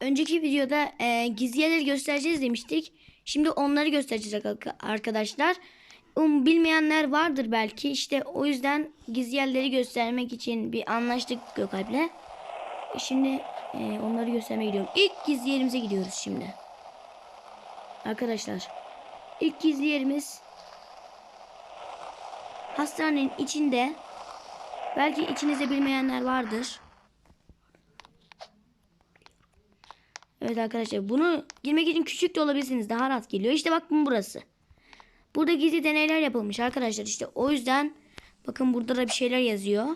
önceki videoda e, gizli yerleri göstereceğiz demiştik. Şimdi onları göstereceğiz arka- arkadaşlar. Um, bilmeyenler vardır belki. İşte o yüzden gizli yerleri göstermek için bir anlaştık Gökalp'le. Şimdi e, onları göstermeye gidiyorum. İlk gizli yerimize gidiyoruz şimdi. Arkadaşlar. ilk gizli yerimiz hastanenin içinde. Belki içinizde bilmeyenler vardır. Evet arkadaşlar bunu girmek için küçük de olabilirsiniz. Daha rahat geliyor. İşte bakın burası. Burada gizli deneyler yapılmış arkadaşlar. İşte o yüzden bakın burada da bir şeyler yazıyor.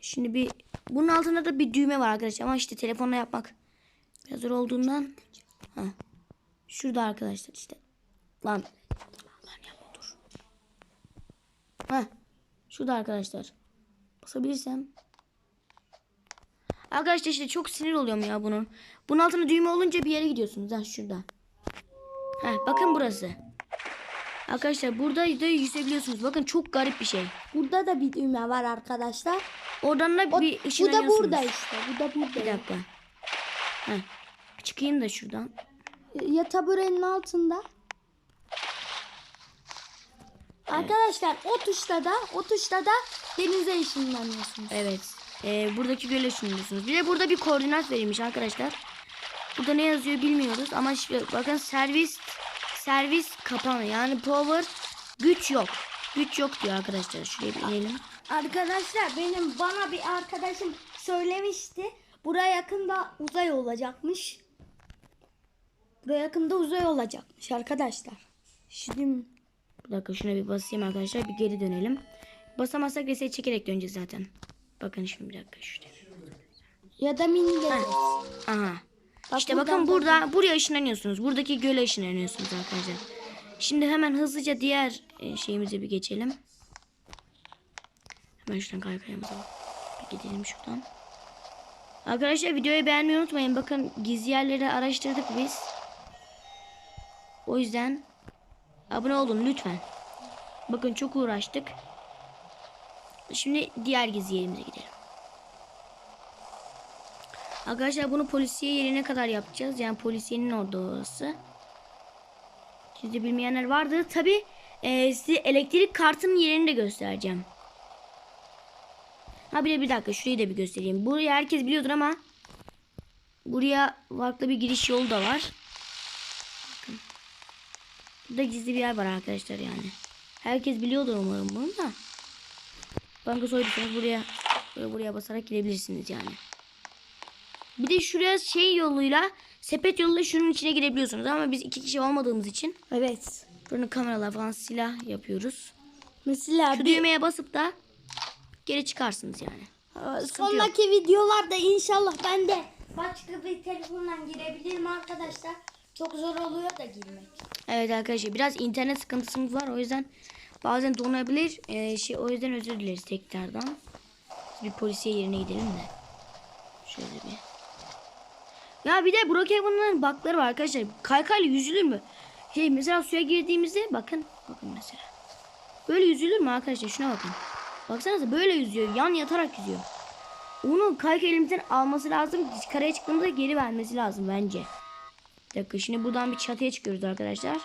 Şimdi bir bunun altında da bir düğme var arkadaşlar. Ama işte telefonla yapmak biraz zor olduğundan. Ha. Şurada arkadaşlar işte. Lan. Lan yapma dur. Ha. Şurada arkadaşlar. Basabilirsem. Arkadaşlar işte çok sinir oluyorum ya bunun. Bunun altına düğme olunca bir yere gidiyorsunuz. Ha şurada. Ha bakın burası. Arkadaşlar burada da yüzebiliyorsunuz. Bakın çok garip bir şey. Burada da bir düğme var arkadaşlar. Oradan da O- bir bu da burada işte. Bu da burada. Bir dakika. Bir çıkayım da şuradan. Ya taburenin altında. Arkadaşlar o tuşta da o tuşta da denize ışınlanıyorsunuz. Evet. Ee, buradaki göle ışınlanıyorsunuz. Bir de burada bir koordinat verilmiş arkadaşlar. Burada ne yazıyor bilmiyoruz ama işte bakın servis servis kapalı. Yani power güç yok. Güç yok diyor arkadaşlar. Şuraya bir inelim. Arkadaşlar benim bana bir arkadaşım söylemişti. Buraya yakında uzay olacakmış. Buraya yakında uzay olacakmış arkadaşlar. Şimdi Bir dakika şuna bir basayım arkadaşlar. Bir geri dönelim. Basamazsak reset çekerek döneceğiz zaten. Bakın şimdi bir dakika şuraya. ya da mini Aha. Bak işte bakın burada buraya ışınlanıyorsunuz. Buradaki göle ışınlanıyorsunuz arkadaşlar. Şimdi hemen hızlıca diğer e, şeyimize bir geçelim. Hemen şuradan kaykayımıza bir gidelim şuradan. Arkadaşlar videoyu beğenmeyi unutmayın. Bakın gizli yerleri araştırdık biz. O yüzden abone olun lütfen. Bakın çok uğraştık. Şimdi diğer gizli yerimize gidelim. Arkadaşlar bunu polisiye yerine kadar yapacağız. Yani polisiyenin orada orası. Sizde bilmeyenler vardı. Tabi size elektrik kartının yerini de göstereceğim. Ha bir de bir dakika şurayı da bir göstereyim. Burayı herkes biliyordur ama buraya farklı bir giriş yolu da var. Bakın. Burada gizli bir yer var arkadaşlar yani. Herkes biliyordur umarım bunu da. Banka soyduysanız buraya buraya, buraya basarak girebilirsiniz yani. Bir de şuraya şey yoluyla sepet yoluyla şunun içine girebiliyorsunuz ama biz iki kişi olmadığımız için Evet. buranın kameralar falan silah yapıyoruz. Mesela Şu bir, düğmeye basıp da geri çıkarsınız yani. Sonraki videolarda inşallah ben de başka bir telefondan girebilirim arkadaşlar. Çok zor oluyor da girmek. Evet arkadaşlar biraz internet sıkıntısımız var o yüzden bazen donabilir. Ee, şey o yüzden özür dileriz tekrardan. Bir polisiye yerine gidelim de. Şöyle bir. Ya bir de Brookhaven'ın bakları var arkadaşlar. Kaykayla yüzülür mü? Şey mesela suya girdiğimizde bakın. Bakın mesela. Böyle yüzülür mü arkadaşlar? Şuna bakın. Baksanıza böyle yüzüyor. Yan yatarak yüzüyor. Onu kaykay elimizden alması lazım. Karaya çıktığımızda geri vermesi lazım bence. Bir dakika şimdi buradan bir çatıya çıkıyoruz arkadaşlar.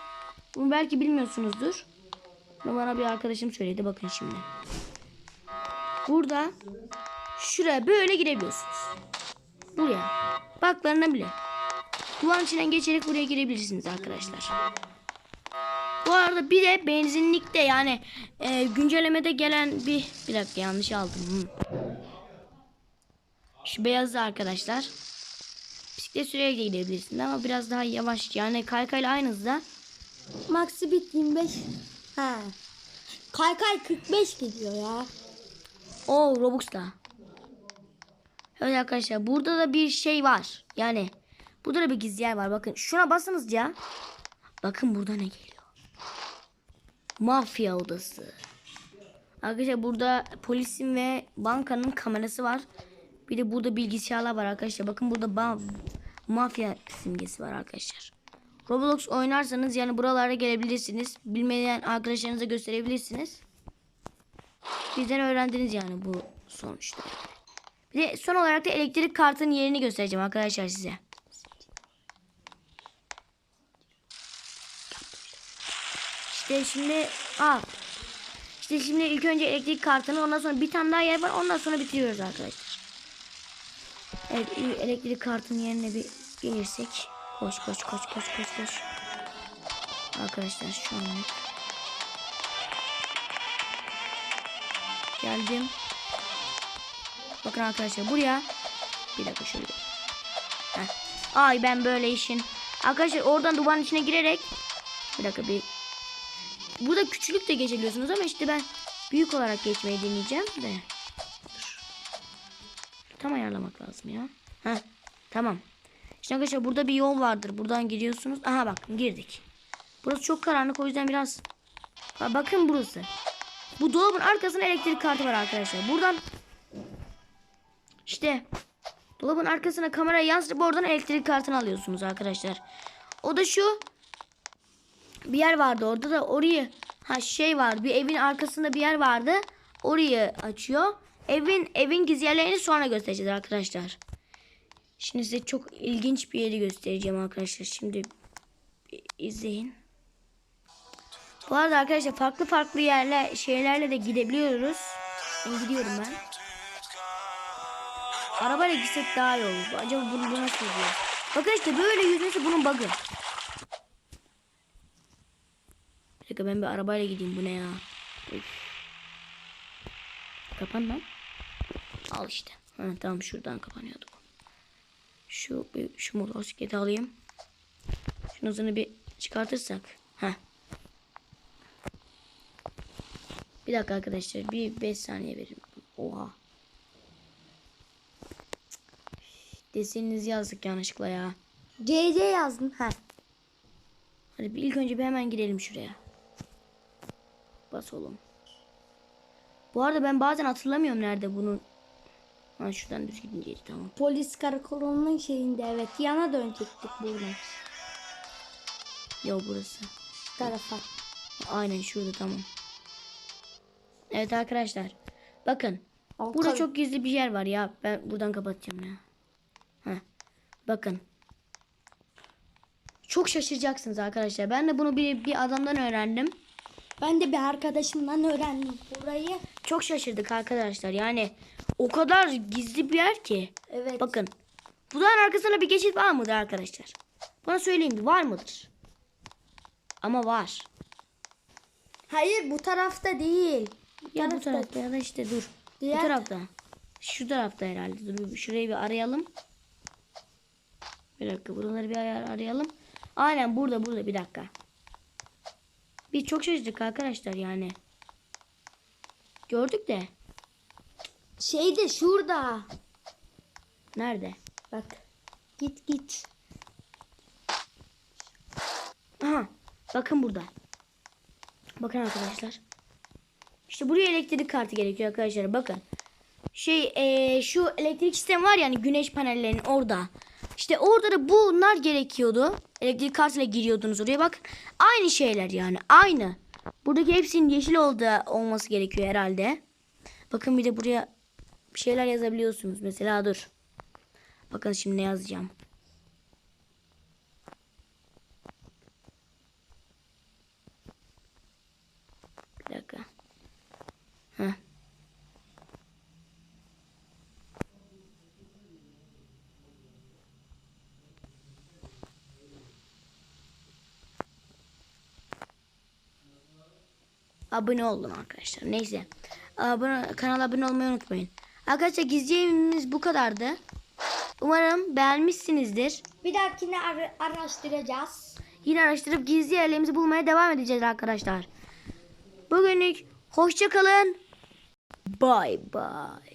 Bunu belki bilmiyorsunuzdur. Bunu bana bir arkadaşım söyledi. Bakın şimdi. Burada şuraya böyle girebiliyorsunuz. Buraya. Baklarına bile. Duvarın içinden geçerek buraya girebilirsiniz arkadaşlar. Bu arada bir de benzinlikte yani e, güncellemede gelen bir bir dakika yanlış aldım. Şu beyazı arkadaşlar. Bisiklet sürerek de gidebilirsiniz ama biraz daha yavaş. Yani kaykayla aynı hızda. Maxi bit 25. Ha. Kaykay 45 gidiyor ya. O Robux'ta. Evet arkadaşlar burada da bir şey var. Yani burada da bir gizli yer var. Bakın şuna basınızca. Bakın burada ne geliyor. Mafya odası. Arkadaşlar burada polisin ve bankanın kamerası var. Bir de burada bilgisayarlar var arkadaşlar. Bakın burada mafya simgesi var arkadaşlar. Roblox oynarsanız yani buralara gelebilirsiniz. Bilmeyen arkadaşlarınıza gösterebilirsiniz. Bizden öğrendiniz yani bu sonuçta. Bir de son olarak da elektrik kartının yerini göstereceğim arkadaşlar size. İşte şimdi al. İşte şimdi ilk önce elektrik kartını ondan sonra bir tane daha yer var ondan sonra bitiriyoruz arkadaşlar. Evet elektrik kartının yerine bir gelirsek koş koş koş koş koş koş. Arkadaşlar şu anlık geldim. Bakın arkadaşlar buraya bir dakika şöyle. Heh. Ay ben böyle işin. Arkadaşlar oradan duvarın içine girerek bir dakika bir Burada küçülük de geçebiliyorsunuz ama işte ben büyük olarak geçmeyi deneyeceğim de. Tam ayarlamak lazım ya. Ha tamam. İşte arkadaşlar burada bir yol vardır. Buradan giriyorsunuz. Aha bak girdik. Burası çok karanlık o yüzden biraz Ha, bakın burası. Bu dolabın arkasında elektrik kartı var arkadaşlar. Buradan işte dolabın arkasına kamerayı yansıtıp oradan elektrik kartını alıyorsunuz arkadaşlar. O da şu bir yer vardı orada da orayı ha şey vardı bir evin arkasında bir yer vardı orayı açıyor. Evin evin gizli yerlerini sonra göstereceğiz arkadaşlar. Şimdi size çok ilginç bir yeri göstereceğim arkadaşlar. Şimdi izleyin. Bu arada arkadaşlar farklı farklı yerler şeylerle de gidebiliyoruz. Ben gidiyorum ben. Arabayla gitsek daha iyi olur. Acaba bunu bu nasıl oluyor? Bakın işte böyle yüzmesi bunun bug'ı. Bir dakika ben bir arabayla gideyim bu ne ya? Üf. Kapan lan. Al işte. Ha, tamam şuradan kapanıyordu. Şu bir, şu motosikleti alayım. Şunu hızını bir çıkartırsak. Ha. Bir dakika arkadaşlar. Bir 5 saniye verin. Oha. Deseninizi yazdık yanlışlıkla ya. CC yazdım. Ha. Hadi bir ilk önce bir hemen girelim şuraya. Bas oğlum. Bu arada ben bazen hatırlamıyorum nerede bunun. Ha şuradan düz gidince tamam. Polis karakolunun şeyinde evet. Yana dönecektik buradan. Yo burası. Şu tarafa. Aynen şurada tamam. Evet arkadaşlar. Bakın. Al, Burada çok gizli bir yer var ya. Ben buradan kapatacağım ya. Heh. Bakın. Çok şaşıracaksınız arkadaşlar. Ben de bunu bir, bir adamdan öğrendim. Ben de bir arkadaşımdan öğrendim burayı. Çok şaşırdık arkadaşlar. Yani o kadar gizli bir yer ki. Evet. Bakın. Bunların arkasında bir geçit var mıdır arkadaşlar? Bana söyleyin bir var mıdır? Ama var. Hayır bu tarafta değil. Ya bu tarafta. tarafta ya da işte dur. Diğer- Bu tarafta. Şu tarafta herhalde. Dur bir- şurayı bir arayalım. Bir dakika buraları bir arayalım. Aynen burada burada bir dakika. Biz çok şaşırdık arkadaşlar yani. Gördük de. Şey de şurada. Nerede? Bak. Git git. Aha. Bakın burada. Bakın arkadaşlar. İşte buraya elektrik kartı gerekiyor arkadaşlar. Bakın. Şey eee, şu elektrik sistemi var yani güneş panellerinin orada. İşte orada da bunlar gerekiyordu. Elektrik kartıyla giriyordunuz oraya bak. Aynı şeyler yani aynı. Buradaki hepsinin yeşil oldu olması gerekiyor herhalde. Bakın bir de buraya bir şeyler yazabiliyorsunuz. Mesela dur. Bakın şimdi ne yazacağım. Bir dakika. Heh. Abone olun arkadaşlar. Neyse. Abone, kanala abone olmayı unutmayın. Arkadaşlar gizli evimiz bu kadardı. Umarım beğenmişsinizdir. Bir dahakine ar- araştıracağız. Yine araştırıp gizli yerlerimizi bulmaya devam edeceğiz arkadaşlar. Bugünlük hoşça kalın. Bye bye.